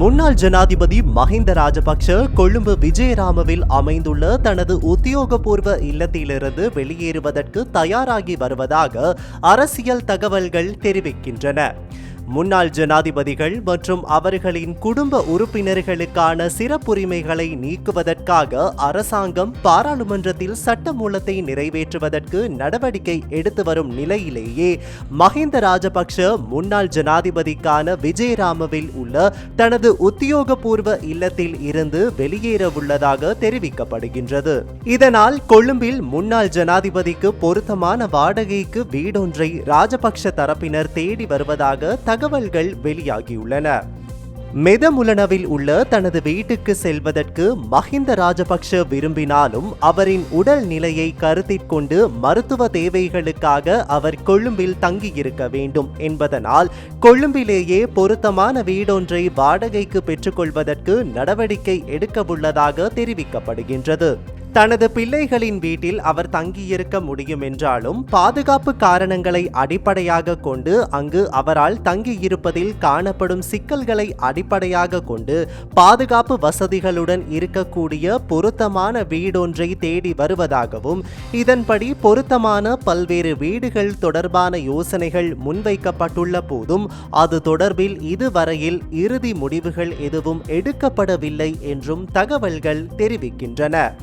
முன்னாள் ஜனாதிபதி மஹிந்த ராஜபக்ஷ கொழும்பு விஜயராமவில் அமைந்துள்ள தனது உத்தியோகபூர்வ இல்லத்திலிருந்து வெளியேறுவதற்கு தயாராகி வருவதாக அரசியல் தகவல்கள் தெரிவிக்கின்றன. முன்னாள் ஜனாதிபதிகள் மற்றும் அவர்களின் குடும்ப உறுப்பினர்களுக்கான சிறப்புரிமைகளை நீக்குவதற்காக அரசாங்கம் பாராளுமன்றத்தில் சட்டமூலத்தை நிறைவேற்றுவதற்கு நடவடிக்கை எடுத்து வரும் நிலையிலேயே மஹிந்த ராஜபக்ஷ முன்னாள் ஜனாதிபதிக்கான விஜயராமவில் உள்ள தனது உத்தியோகபூர்வ இல்லத்தில் இருந்து வெளியேற உள்ளதாக தெரிவிக்கப்படுகின்றது. இதனால் கொழும்பில் முன்னாள் ஜனாதிபதிக்கு பொருத்தமான வாடகைக்கு வீடொன்றை ராஜபக்ஷ தரப்பினர் தேடி வருவதாக தகவல்கள் வெளியாகியுள்ளன. மெதமுலனவில் உள்ள தனது வீட்டுக்கு செல்வதற்கு மஹிந்த ராஜபக்ஷ விரும்பினாலும் அவரின் உடல் நிலையை கருத்தில் கொண்டு மருத்துவ தேவைகளுக்காக அவர் கொழும்பில் தங்கியிருக்க வேண்டும் என்பதனால் கொழும்பிலேயே பொருத்தமான வீடொன்றை வாடகைக்கு பெற்றுக்கொள்வதற்கு நடவடிக்கை எடுக்கவுள்ளதாக தெரிவிக்கப்படுகின்றது. தனது பிள்ளைகளின் வீட்டில் அவர் தங்கியிருக்க முடியும் என்றாலும் பாதுகாப்பு காரணங்களை அடிப்படையாக கொண்டு அங்கு அவரால் தங்கியிருப்பதில் காணப்படும் சிக்கல்களை அடிப்படையாக கொண்டு பாதுகாப்பு வசதிகளுடன் இருக்கக்கூடிய பொருத்தமான வீடொன்றை தேடி வருவதாகவும் இதன்படி பொருத்தமான பல்வேறு வீடுகள் தொடர்பான யோசனைகள் முன்வைக்கப்பட்டுள்ள போதும் அது தொடர்பில் இதுவரையில் இறுதி முடிவுகள் எதுவும் எடுக்கப்படவில்லை என்றும் தகவல்கள் தெரிவிக்கின்றன.